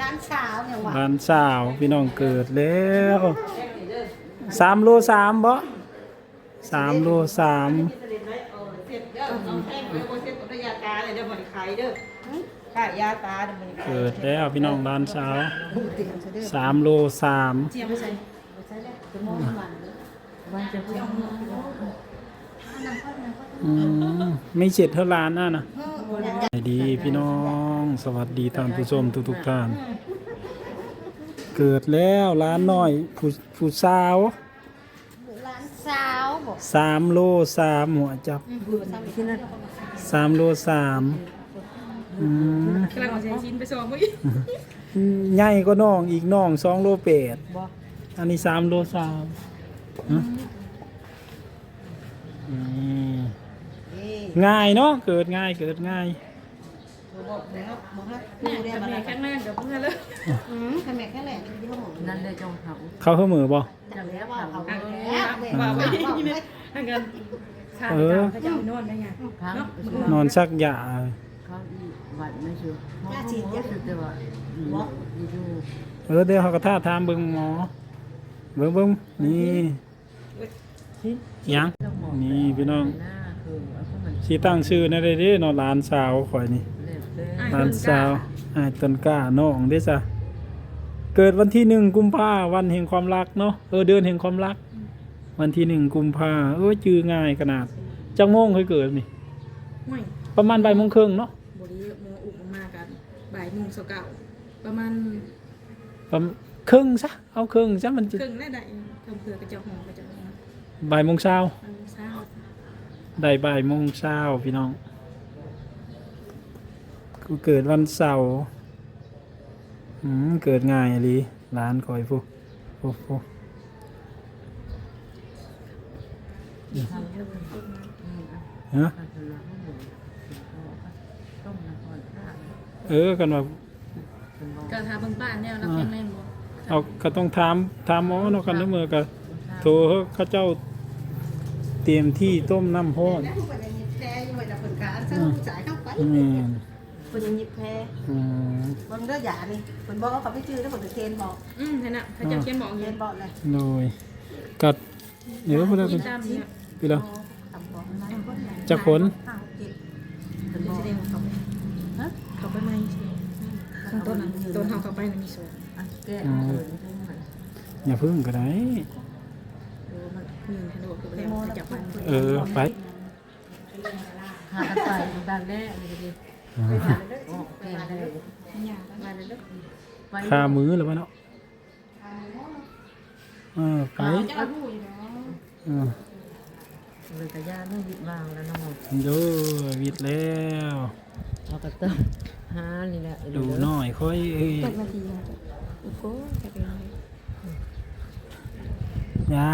ร้านเช้าเนี่ยว่ะร้านสาวพี่น้องเกิดแล้วสามโลสามบ่สามโลสามเสร็จเด้อเอาแห้งไว้บนเส้นตัวยาตาเลยเด้อบ่ได้ขายเด้อขายยาตาเด้อบ่ได้ขายเกิดแล้วพี่น้องร้านสาวสามโลสามเจียมใส่วันจะเพิ่มอืมไม่เจ็ดเท่าร้านน่ะนะสวัสดีพี่น้อง สวัสดีท่านผู้ชมทุกๆท่าน เกิดแล้วร้านน้อยผู้ผู้สาวร้านเช้าบอกสามโลสามหัวจับที่นั่นสามโลสามอืมกำลังเอาใส่ชิ้นไปส่งเมื่อกี้ใหญ่ก็น้องอีกน้องสองโลแปดอันนี้สามโลสามฮะอืมง่ายเนาะเกิดง่ายเกิดง่าย บอกเลยเนาะบอกให้ดูเรียนมาแล้วแข็งแรงกับเพื่อนเลยอืมขแม่แค่แหละที่เขาบอกนั่นเลยจงเขาเข้าเขมือบ่จังแล้วว่าเขาอะแล้วว่าไปบอนี่นะทางกันข้าวเออเขาจะนอนได้ไงนอนซักยาเขาอีวัดไม่ชัวมองมองสุดแต่ว่าอยู่อยู่เออเดี๋ยวเขาก็ท่าทามเบิ่งหมอเบิ่งเบิ่งนี่ยังนี่พี่น้องหน้ตั้งชื่อในได้เด้นาะหลานสาวข่อยนี่ หลานสาวอ้ายต้นกล้าน้องเด้ซะเกิดวันที่หนึ่งกุมภาวันแห่งความรักเนาะเออเดือนแห่งความรัก วันที่หนึ่งกุมภาเออจื้อง่ายขนาดจังโมงเคยเกิดนี่ห่วยประมาณบ่ายโมงครึ่งเนาะบริโมอุกมากันบ่ายโมงเสาเก่าประมาณประมาณครึ่งซะเอาครึ่งซะมันจะครึ่งได้ได้เครื่องเผือกกระเจ้าหอมกระเจ้าหอมบ่ายโมงเช้าอันเช้าได้บ่ายโมงเช้าพี่น้อง กูเกิดวันเสาร์อืมเกิดง่ายอะลีร้านคอยพวกพวกพวกทำเรื่องมันต้นนะฮะพัฒนาให้หนูต้มน้ำก่อนข้าวเออกันว่าเป็นบอกกระทาเบิ่งป้านแนวรับแข็งแรงบ่เอาก็ต้องถามถามหมอเนาะกันเด้อมือกันโทรเขาเจ้าเตรียมที่ต้มน้ำร้อนแล้วคนยังยิบแพ้อยู่ในผลการซึ่งผู้ชายเข้าไปแม่น คนยังยิบแพ้อืมบนเรื่องหยานี่คนบอกว่าเขาไม่จื้อแล้วคนจะเทนบอกอืมนั่นน่ะเขาเจ้าเขียนบอกอเทยู่นบอกเลยโดยกัดเดี๋ยวพวกเราที่ตามเนี่ยพี่เราทำบอกนะคนไหนจะขนข้าวเก็บเป็นบอกแสดงว่าเขาฮะเขาไปไหมข้างต้นนั้นต้นเขาเข้าไปมันมีโซนอันแก้เขินทั้งหมดอย่าพึ่งก็ได้ดูมันหนึ่งทันโดดคือไปแล้วเขาจับมันเออไปหากันไปดันแน่เลยดิอ่าโอ้แก้ได้ยากมาเลยเด้อไป คามือหรือเปล่าเนาะเออไปจะเอาผู้อยู่เนาะเออเลยกระยาไม่หยิบวางแล้วน้องดูวิดแล้วเอากระเติ้มหานี่แหละดูหน่อยค่อยเอ้ยจักนาทีค่ะอุโก้จะเป็นไงยา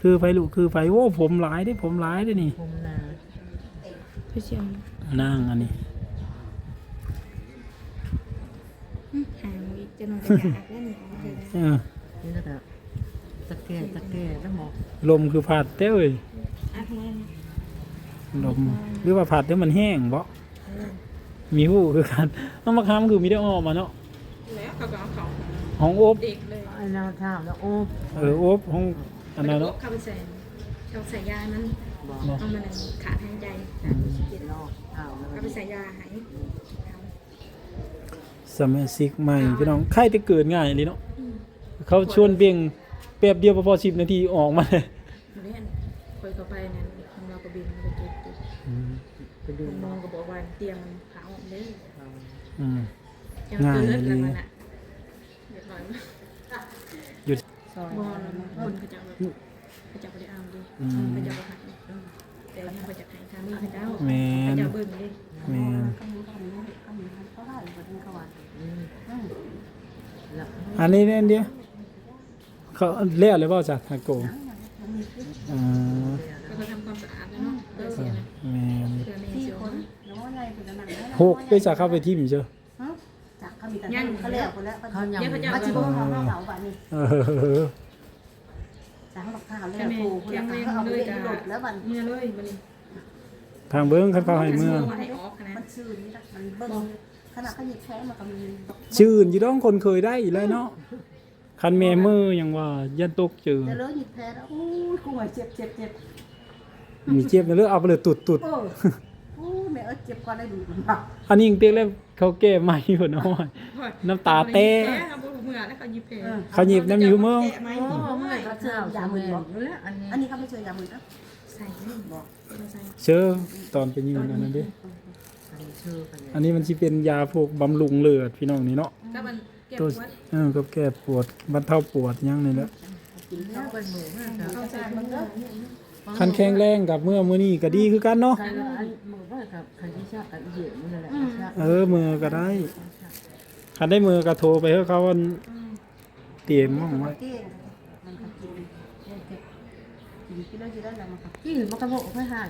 คือไฟลูกคือไฟโอ้ผมหลายได้ผมหลายได้นี่ผมนาพี่เชียง นั่งอันนี้หางอีกจะนอนกระยากแล้วนี่เอาเลยเออนี่ก็แบบตะแก่ตะแก่แล้วหมอกลมคือผัดเต้ยอะทำไมลมหรือว่าผัดเต้มันแห้งบ่มีหูคือกันน้องมะขามคือมีได้ออกมาเนาะแล้วเขาก็เอาเขาห้องอบเด็กเลยไอ้เราถามแล้วโอ้เอออบห้องอันนั้นเนาะเข้าไปใส่เขาใส่ยานั้น บอกเอามันขาดหายใจขาดออกซิเจนรอบถามแล้วเอาไปใส่ยาหายสมัยซิกใหม่พี่น้องใครจะเกิดง่ายเลยเนาะเขาชวนเบี่ยงแป๊บเดียวพอสิบนาทีออกมาเลยมาเล่นคอยเข้าไปนั่นเราก็บินไปเก็บติดไปดูคุณหมอก็บอกว่าเตรียมเผาเลยอืมยังเกิดแล้วมันอะเรียบร้อยหยุดซอยบอลคนเขาจะแบบ เขาจะไปได้เอาดิอืมเขาจะไปหายแต่ยังเขาจะหายทางนี้เขาเจ้าแม่นเขาจะเบิ่งดิแม่นเขาได้คนเขาว่าแล้วอันนี้เนี่ยเดียวเขาเลี้ยเลยเปล่าจ้ะทาโกอ่าก็เขาทำความสะอาดแล้วเนาะเพื่อเสียนะแม่นเพื่อไม่ที่เสียคนนะน้อยอะไรคนนั้นหกได้จะเข้าไปที่มีเจ้าจากเขามีแต่เขาเรียกคนแล้วเขายังมาชิบเขาเขาเหล่าบ้านนี้เออ จากบักข้าวเรียกปูคนละเขาเอาไปหลดแล้วมันเมื่อเลยมันนี่ทางเบิ้งเขาเข้าให้เมื่อให้ออกนะมันชื่อนี่มันเบิ้งขนาดเขาหยิบแพ้มาก็มีชื่นอยู่ต้องคนเคยได้อีกแล้วเนาะคันแม่มือยังว่ายันตกเจอแต่เลิกหยิบแพ้แล้วอู้กูว่าเจ็บเจ็บเจ็บมีเจ็บนะเลือเอาไปเลยตุดตุดโอ้อู้ แม่เอ้ยเจ็บก่อนได้ดูมันบ้าอันนี้ยังเตี้ยแล้วเขาแก้ใหม่อยู่น้อยน้ำตาเต้ทำบุญเมื่อแล้วเขายิบเพลเขาหยิบน้ำอยู่มือแกะไหมโอ้เมื่อยก็เช้าสามโมงแล้วอันนี้อันนี้เขาไม่เจอยามือนะใส่ไม่บอกใส่เชื่อตอนไปยืนอันนั้นดิอันนี้ชื่อกันอันนี้มันสิเป็นยาพวกบำรุงเลือดพี่น้องนี่เนาะก็มันเก็บตัวไว้เออก็แก้ปวดบรรเทาปวดหยังนี่แหละกินข้าวกันหมูมากครับเอาใส่ถุงเด้อคันแข็งแรงกับเมื่อมื้อนี้ก็ดีคือกันเนาะกันอันหมู ว่ากับคันที่ชอบกันเยอะมันนั่นแหละชอบเออมือก็ได้คันได้มือก็โทรไปให้เขาอันเตรียมมั่งไว้เก่งมันก็กินเจ็บกินกินแล้วกินแล้วแล้วมันก็กินมันกระโบกไม่หาย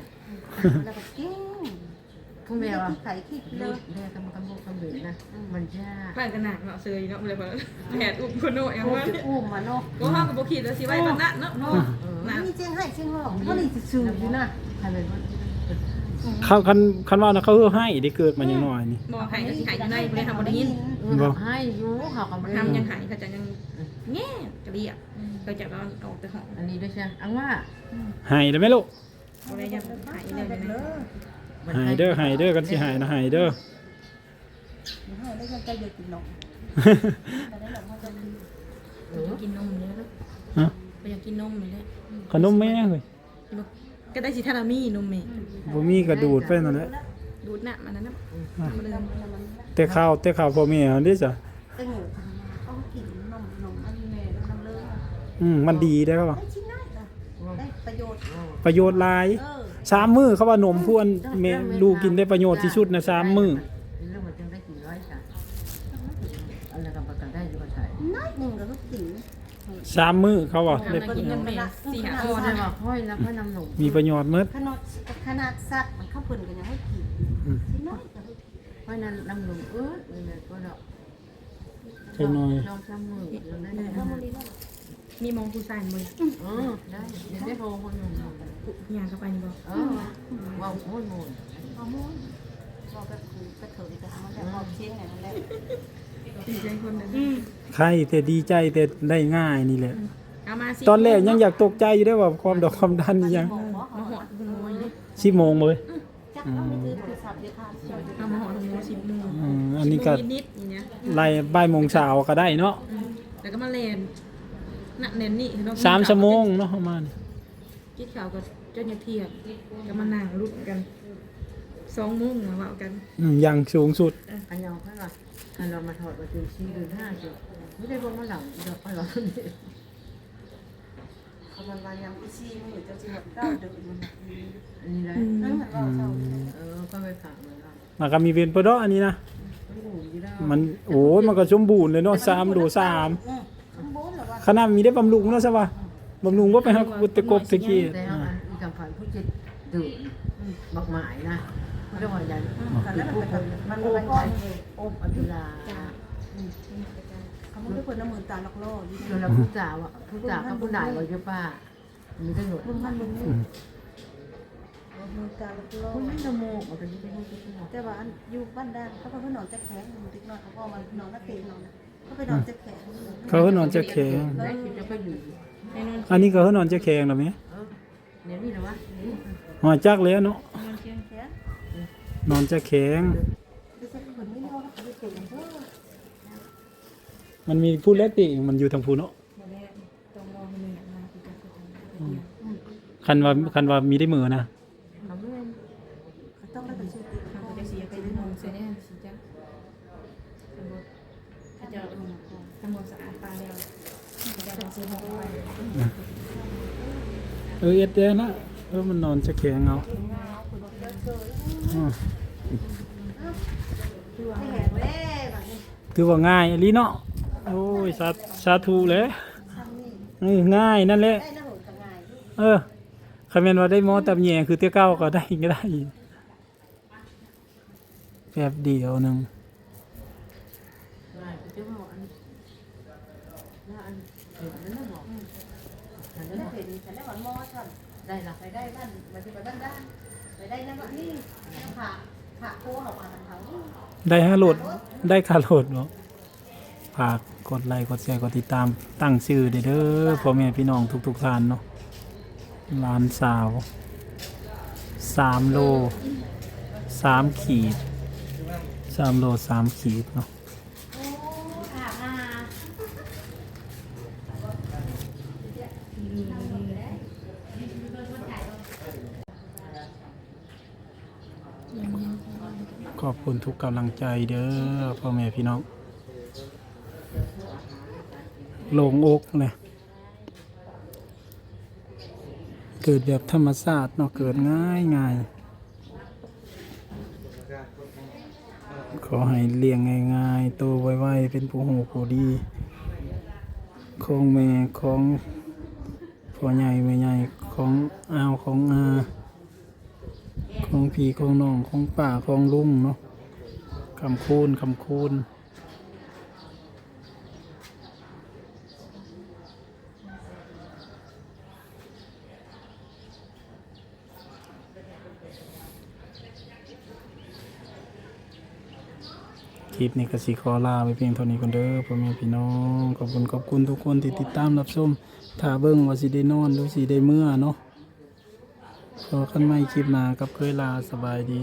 แล้วก็เก่งพวกแมวอะไข่ขี้เลเลยแม่กำกระโบกกระเบิดนะมันยากแป้งกระหนักเนาะเซยเนาะเลยเพิ่นแผดอุ้มคนโน่เองอุ้มว่าอุ้มมาเนาะบ่ฮากับบ่คิดแล้วสิไว้ตอนนั้นเนาะเนาะนะนี่เจียงให้เจียงห้องเขานี่ซื่ออยู่นะใครเป็นว่า เขาคันคันว่านะเขาให้ได้เกิดมาอย่างน้อยนี่ บ่ให้ก็สิหายอยู่ในบ่ได้ทำบ่ได้ยินให้ยูเขาก็ไม่ได้ทำยังหายเขาจะยังแง่กระเรียกเขาจะเอาออกแต่ห้องอันนี้ด้วยใช่อังว่าให้ได้ไหมลูกบ่ได้ยังหายเลยนะให้เด้อให้เด้อกันสิให้นะให้เด้อให้ได้ยังใจเดือดกินนมแต่ได้หลังเขาจะกินเออกินนมเลยแล้วฮะไปอยากกินนมเลยขนมแม่เฮ้ย ก็ได้สิทารามีนมแม่บ่มีกระดูดไปนั่นแหละดูดหน้ามันนั้นนะมาเลยแต่ข้าวแต่ข้าวพ่อแม่อันนี้จ้ะเออเขากินนมนมอันนี้แม่น้ำเลือดอืมมันดีได้ครับว่าได้ชิ้นน้อยค่ะได้ประโยชน์ประโยชน์หลายเออสามมื้อเขาว่านมพวนแม่ลูกกินได้ประโยชน์ที่สุดนะสามมื้อ สามมื้อเขาว่าทำได้อะไรกินเงินแม่สี่หาโอ้ได้บอกค่อยแล้วค่อยนำหนุ่มมีประโยชน์หมดขนาดขนาดสัตว์มันเข้าเพิ่นกันยังให้กินอืมชิ้นน้อยก็ให้กินค่อยนำนำหนุ่มเออเนี่ยก็ดอกจักหน่อยลองทำมือลองได้ได้แล้วมันดีแล้วมีมองผู้ชายมือเออได้เดี๋ยวได้โทรคนหนุ่มยางเข้าไปนี่บ่เออว่าโอ้ยโมนฮอร์โมนบอกแบบคือกระเถิบกระทำแล้วพอเชียงไหนนั่นแหละ ดีใจคนนึงใครแต่ดีใจแต่ได้ง่ายนี่แหละ เอามาสิตอนแรกยังอยากตกใจอยู่ได้ว่าความดอกความดันนี่ยังบอกว่ามาหอดหัวนี่สิบโมงเลย จักต้องมีถือโทรศัพท์เดี๋ยวค่ะเอามาหอดหัวสิบโมงอืมอันนี้ก็นิดๆอย่างเงี้ยไล่บ่ายโมงเช้าก็ได้เนาะแล้วก็มาเล่นน่ะเน้นนี่สามชั่วโมงเนาะประมาณกินข้าวก็เจ้าเนี่ยเที่ยงก็มานั่งลุ้นกัน สองโมงมาว่ากันอืมอย่างสูงสุด อันยองค่อยว่าอันเรามาถอดมาถึงสี่หรือห้าจุดไม่ได้บอกมาหลังเดี๋ยวก็เราเขามันมายังอีซี่มือเจ้าสิบเก้าเดือนมันอันนี้ได้นั่นมันว่าเศร้าเออก็ไปฝากมันเรามันก็มีเวนปะเดาะอันนี้นะไม่หูยี่ได้มันโอ้ยมันก็สมบูรณ์เลยเนาะสามดูสามข้างบนหรอวะขนาดมีได้บำรุงเนาะใช่ป่ะบำรุงว่าไปหากุตะกบตะกี้แต่เอาอันอีกำพันผู้จิตดื่มบักหมายนะ เรียกว่าอย่างแต่แล้วมันเป็นมันโอ้มันยก้อนโอ้ยอัตุลาเขาไม่ได้เปิดน้ำมือตาล็อกล่อยิ่งจนเราผู้จ่าว่าผู้จ่ากับผู้นายว่าเยอะป้ามีได้หนวดมึงมันมึงมึงมือตาล็อกล่อคุณไม่ละโมกมันเป็นที่ที่ที่ที่แต่ว่าอยู่บ้านด้านเขาก็นอนจะแข็งมันติ๊กน้อยเขาก็มานอนนักเตะนอนเขาไปนอนจะแข็งเขาก็นอนจะแข็งได้คิดจะก็อยู่ให้นอนอันนี้ก็เขานอนจะแข็งหรอไหมเออเนี่ยนี่นะวะหัวจักแล้วเนาะ นอนจะแข็งดิฉันคนไม่รู้ว่าเขาไปเก่งเด้อมันมีผู้เล็กติมันอยู่ทางผู้เนาะมาแล้วต้องรอให้เหนื่อยมาคือจะก็ทำคันว่าคันว่ามีได้มือนะเขาไม่เขาต้องได้เป็นชื่อติ๊กเขาเขาจะจะเสีเสียยไปไปเรื่เรื่ออยยๆเสียแน่สิจ้ะถ้าจะทำความสะอาดปลาแล้วจะต้องซื้อห้องไปเออเอ็ดเด้นะเออมันนอนจะแข็งเอา ถือว่าง่ายอันนี้เนาะโอ้ยสาสาธุเลยนี่ง่ายนั่นแหละเออคำเมนว่าได้หมอตับแย่คือเตี้ยเก้าก็ได้ก็ได้แป๊บเดียวหนึงได้จะบอกอันว่าอันเห็นนั่นบอกอันนั้นได้ละไปได้บ้านมาที่บ้านด้าน ได้นั่นนี่ขาขาโค้ออกมาทางเขาได้ห้าโหลดได้ค่าโหลดเนาะฝากกดไลค์กดแชร์กดติดตามตั้งชื่อเด้อพ่อแม่พี่น้องทุกๆท่านเนาะหลานสาวสามโลสามขีดสามโลสามขีดเนาะมา ข อบคุณทุกกำลังใจเด้อพ่อแม่พี่น้องโลงอกเลยเกิดแบบธรรมชาติเนาะเกิดง่ายง่ายขอให้เลี้ยงง่ายๆโตไวๆเป็นผู้หูผู้ดีของแม่ของพ่อใหญ่แม่ใหญ่ของอาวของอา ของพี่ของน้องของป่าของลุงเนาะคำคูณคำคูณคลิปนี้ก็สิขอลาไปเพียงเท่านี้กันเด้อพ่อแม่พี่น้องขอบคุณขอบคุณทุกคนที่ติดตามรับชมถ้าเบิ่งว่าสิได้นอนหรือสิได้เมื่อเนาะ พอกันไม่คลิปหนากับเคยลาสบายดี